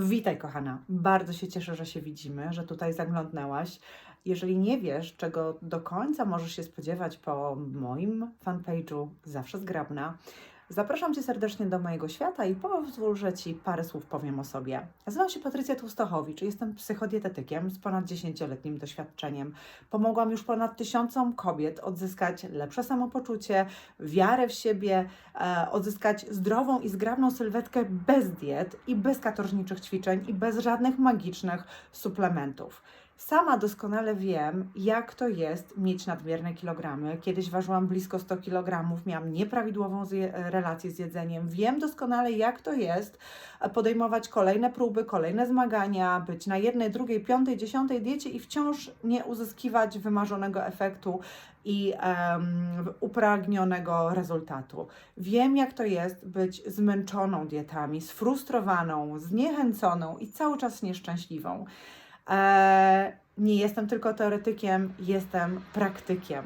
Witaj, kochana. Bardzo się cieszę, że się widzimy, że tutaj zaglądnęłaś. Jeżeli nie wiesz, czego do końca możesz się spodziewać po moim fanpage'u Zawsze Zgrabna, zapraszam Cię serdecznie do mojego świata i pozwól, że Ci parę słów powiem o sobie. Nazywam się Patrycja Tłustochowicz, jestem psychodietetykiem z ponad 10-letnim doświadczeniem. Pomogłam już ponad tysiącom kobiet odzyskać lepsze samopoczucie, wiarę w siebie, e, odzyskać zdrową i zgrabną sylwetkę bez diet i bez katorżniczych ćwiczeń i bez żadnych magicznych suplementów. Sama doskonale wiem, jak to jest mieć nadmierne kilogramy. Kiedyś ważyłam blisko 100 kg, miałam nieprawidłową relację z jedzeniem. Wiem doskonale, jak to jest e, podejmować kolejne próby, kolejne zmagania, być na jednej, drugiej, piątej, dziesiątej diecie i wciąż nie uzyskiwać wymarzonego efektu i em, upragnionego rezultatu. Wiem, jak to jest być zmęczoną dietami, sfrustrowaną, zniechęconą i cały czas nieszczęśliwą. E, nie jestem tylko teoretykiem, jestem praktykiem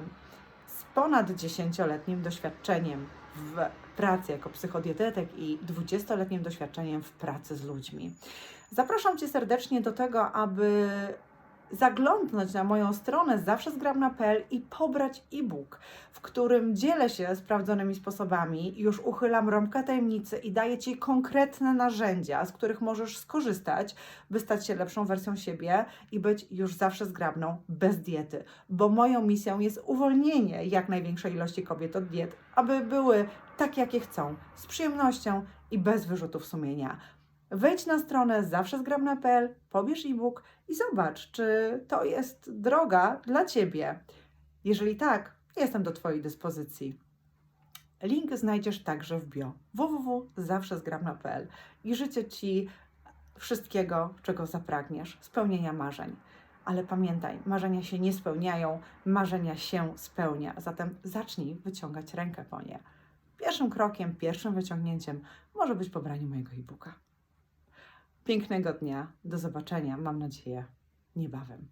z ponad 10-letnim doświadczeniem w pracy jako psychodietetyk i 20-letnim doświadczeniem w pracy z ludźmi. Zapraszam Cię serdecznie do tego, aby zaglądnąć na moją stronę zawszezgrabna.pl i pobrać e-book, w którym dzielę się sprawdzonymi sposobami, już uchylam rąbkę tajemnicy i daję Ci konkretne narzędzia, z których możesz skorzystać, by stać się lepszą wersją siebie i być już zawsze zgrabną, bez diety. Bo moją misją jest uwolnienie jak największej ilości kobiet od diet, aby były tak, jakie chcą, z przyjemnością i bez wyrzutów sumienia. Wejdź na stronę zawszezgrabna.pl, pobierz e-book i zobacz, czy to jest droga dla Ciebie. Jeżeli tak, jestem do Twojej dyspozycji. Link znajdziesz także w bio www.zawszezgrabna.pl i życzę Ci wszystkiego, czego zapragniesz, spełnienia marzeń. Ale pamiętaj, marzenia się nie spełniają, marzenia się spełnia. Zatem zacznij wyciągać rękę po nie. Pierwszym krokiem, pierwszym wyciągnięciem może być pobranie mojego e-booka. Pięknego dnia, do zobaczenia, mam nadzieję, niebawem.